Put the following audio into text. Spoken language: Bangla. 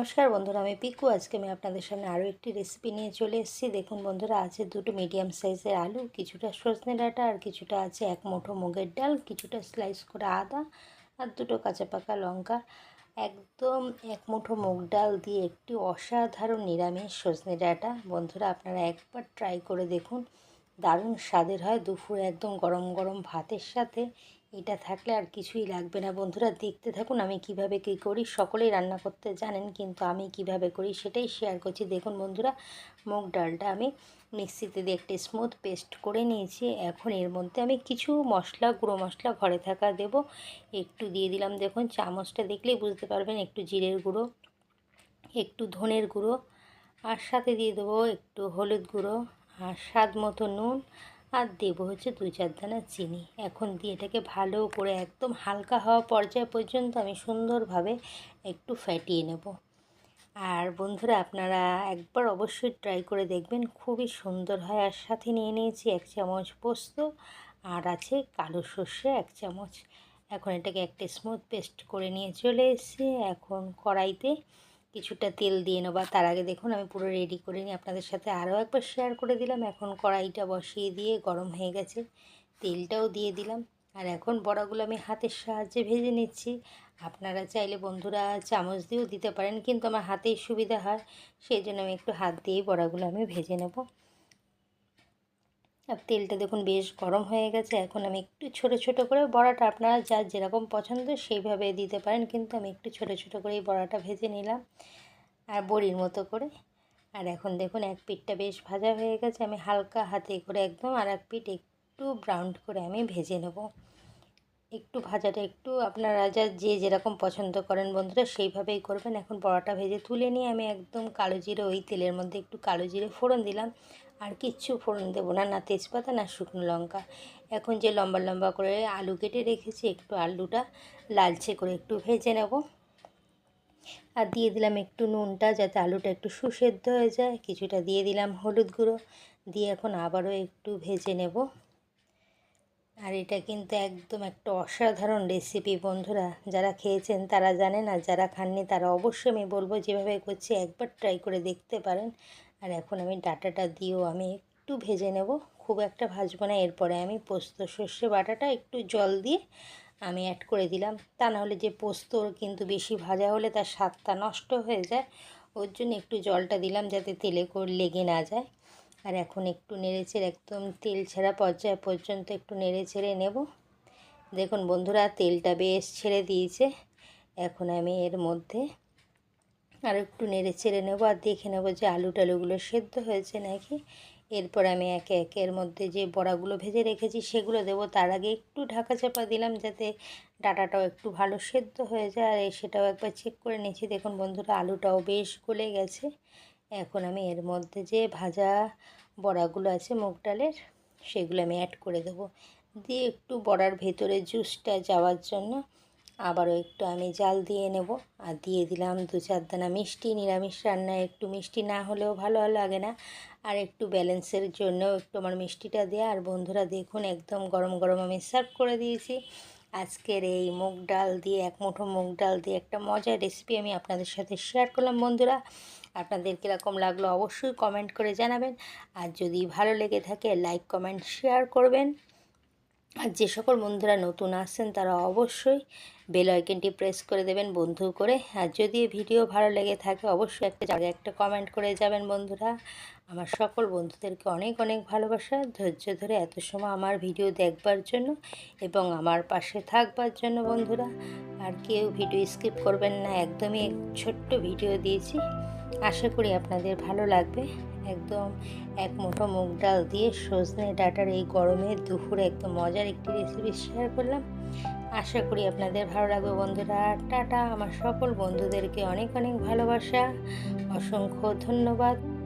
নমস্কার বন্ধুরা, আমি পিকু। আজকে আমি আপনাদের সামনে আরও একটি রেসিপি নিয়ে চলে এসেছি। দেখুন বন্ধুরা আছে দুটো মিডিয়াম সাইজের আলু, কিছুটা সজনে ডাঁটা আর কিছুটা আছে এক মুঠো মুগের ডাল, কিছুটা স্লাইস করে আদা আর দুটো কাঁচা পাকা লঙ্কা। একদম এক মুঠো মুগ ডাল দিয়ে একটি অসাধারণ নিরামিষ সজনে ডাঁটা। বন্ধুরা, আপনারা একবার ট্রাই করে দেখুন। দারুণ স্বাদের হয়, দুপুরে একদম গরম গরম ভাতের সাথে। এটা থাকলে আর কিছুই লাগবে না। বন্ধুরা, দেখতে থাকুন আমি কীভাবে কী করি। সকলেই রান্না করতে জানেন, কিন্তু আমি কীভাবে করি সেটাই শেয়ার করছি। দেখুন বন্ধুরা, মুগ ডালটা আমি মিক্সিতে দিয়ে একটি স্মুথ পেস্ট করে নিয়েছি। এখন এর মধ্যে আমি কিছু মশলা, গুঁড়ো মশলা ঘরে থাকা দেব। একটু দিয়ে দিলাম, দেখুন চামচটা দেখলেই বুঝতে পারবেন, একটু জিরের গুঁড়ো, একটু ধনের গুঁড়ো, আর সাথে দিয়ে দেবো একটু হলুদ গুঁড়ো, আর স্বাদ মতো নুন আর দেবো হচ্ছে দু চার দানা চিনি। এখন দিয়ে এটাকে ভালো করে একদম হালকা হওয়া পর্যায় পর্যন্ত আমি সুন্দরভাবে একটু ফ্যাটিয়ে নেব। আর বন্ধুরা, আপনারা একবার অবশ্যই ট্রাই করে দেখবেন, খুবই সুন্দর হয়। আর সাথে নিয়ে নিয়েছি এক চামচ পোস্ত, আর আছে কালো সর্ষে এক চামচ। এখন এটাকে একটা স্মুথ পেস্ট করে নিয়ে চলে এসেছি। এখন কড়াইতে কিছুটা তেল দিয়ে নেবা। তার আগে দেখুন, আমি পুরো রেডি করে নিই আপনাদের সাথে আরও একবার শেয়ার করে দিলাম। এখন কড়াইটা বসিয়ে দিয়ে গরম হয়ে গেছে, তেলটাও দিয়ে দিলাম। আর এখন বড়াগুলো আমি হাতের সাহায্যে ভেজে নিচ্ছি। আপনারা চাইলে বন্ধুরা চামচ দিয়েও দিতে পারেন, কিন্তু আমার হাতেই সুবিধা হয়। সেই জন্য আমি একটু হাত দিয়েই বড়াগুলো আমি ভেজে নেব। আর তেলটা দেখুন বেশ গরম হয়ে গেছে। এখন আমি একটু ছোট ছোট করে বড়াটা আপনারা যার যেরকম পছন্দ সেইভাবে দিতে পারেন। কিন্তু আমি একটু ছোট ছোট করে এই বড়াটা ভেজে নিলাম আর বড়ির মতো করে। আর এখন দেখুন এক পিঠটা বেশ ভাজা হয়ে গেছে। আমি হালকা হাতে করে একদম আর এক পিঠ একটু ব্রাউন করে আমি ভেজে নেব। একটু ভাজাটা একটু আপনারা যা, যে যেরকম পছন্দ করেন বন্ধুরা সেইভাবেই করবেন। এখন বড়াটা ভেজে তুলে নিয়ে আমি একদম কালো জিরে, ওই তেলের মধ্যে একটু কালো জিরে ফোড়ন দিলাম। আর কিচ্ছু ফোড়ন দেবো না না তেজপাতা, না শুকনো লঙ্কা। এখন যে লম্বা লম্বা করে আলু কেটে রেখেছি, একটু আলুটা লালচে করে একটু ভেজে নেব। আর দিয়ে দিলাম একটু নুনটা যাতে আলুটা একটু সুসেদ্ধ হয়ে যায়। কিছুটা দিয়ে দিলাম হলুদ গুঁড়ো, দিয়ে এখন আবারও একটু ভেজে নেব। আর এটা কিন্তু একদম একটা অসাধারণ রেসিপি বন্ধুরা, যারা খেয়েছেন তারা জানেন আর যারা খাননি তারা অবশ্যই আমি বলব যেভাবে করছি একবার ট্রাই করে দেখতে পারেন। আর এখন আমি ডাটাটা দিয়েও আমি একটু ভেজে নেব। খুব একটা ভাজবো না। এরপরে আমি পোস্ত সর্ষে বাটাটা একটু জল দিয়ে আমি অ্যাড করে দিলাম। তা নাহলে যে পোস্ত কিন্তু বেশি ভাজা হলে তার স্বাদটা নষ্ট হয়ে যায়। ওর জন্য একটু জলটা দিলাম যাতে তেলে করে লেগে না যায়। আর এখন একটু নেড়েচেড়ে একদম তেল ছাড়া পর্যায় পর্যন্ত একটু নেড়ে ছেড়ে নেব। দেখুন বন্ধুরা, তেলটা বেশ ছেড়ে দিয়েছে। এখন আমি এর মধ্যে আর একটু নেড়ে ছেড়ে নেব আর দেখে নেব যে আলু টালুগুলো সেদ্ধ হয়েছে নাকি। এরপর আমি একে একে এর মধ্যে যে বড়াগুলো ভেজে রেখেছি সেগুলো দেবো। তার আগে একটু ঢাকা চাপা দিলাম যাতে ডাটাটাও একটু ভালো সেদ্ধ হয়ে যায়। আর সেটাও একবার চেক করে নিয়েছি দেখুন বন্ধুরা, আলুটাও বেশ গলে গেছে। এখন আমি এর মধ্যে যে ভাজা বড়াগুলো আছে মুগ ডালের, সেগুলো আমি অ্যাড করে দেবো। দিয়ে একটু বড়ার ভেতরে জুসটা যাওয়ার জন্য আবারও একটু আমি জাল দিয়ে নেব। আর দিয়ে দিলাম দু চার দানা মিষ্টি, নিরামিষ রান্নায় একটু মিষ্টি না হলেও ভালো লাগে না। আর একটু ব্যালেন্সের জন্য একটু আমার মিষ্টিটা দেওয়া আর বন্ধুরা দেখুন একদম গরম গরম আমি সার্ভ করে দিয়েছি। আজকের এই মুগ ডাল দিয়ে, এক মুঠো মুগ ডাল দিয়ে একটা মজার রেসিপি আমি আপনাদের সাথে শেয়ার করলাম বন্ধুরা। আপনাদের কীরকম লাগল অবশ্যই কমেন্ট করে জানাবেন। আর যদি ভালো লেগে থাকে লাইক কমেন্ট শেয়ার করবেন। আর যে সকল বন্ধুরা নতুন আসছেন, তারা অবশ্যই বেল আইকনটি প্রেস করে দেবেন বন্ধু করে। আর যদি ভিডিও ভালো লেগে থাকে, অবশ্যই একটা জায়গায় একটা কমেন্ট করে যাবেন বন্ধুরা। আমার সকল বন্ধুদেরকে অনেক অনেক ভালোবাসা। ধৈর্য ধরে এত সময় আমার ভিডিও দেখবার জন্য এবং আমার পাশে থাকবার জন্য বন্ধুরা। আর কেউ ভিডিও স্কিপ করবেন না। একদমই ছোট্ট ভিডিও দিয়েছি। আশা করি আপনাদের ভালো লাগবে। একদম এক মুঠো মুগ ডাল দিয়ে সজনে ডাটার এই গরমে দুপুরে একদম মজার একটি রেসিপি শেয়ার করলাম। আশা করি আপনাদের ভালো লাগবে বন্ধুরা। টাটা। আমার সকল বন্ধুদেরকে অনেক অনেক ভালোবাসা। অসংখ্য ধন্যবাদ।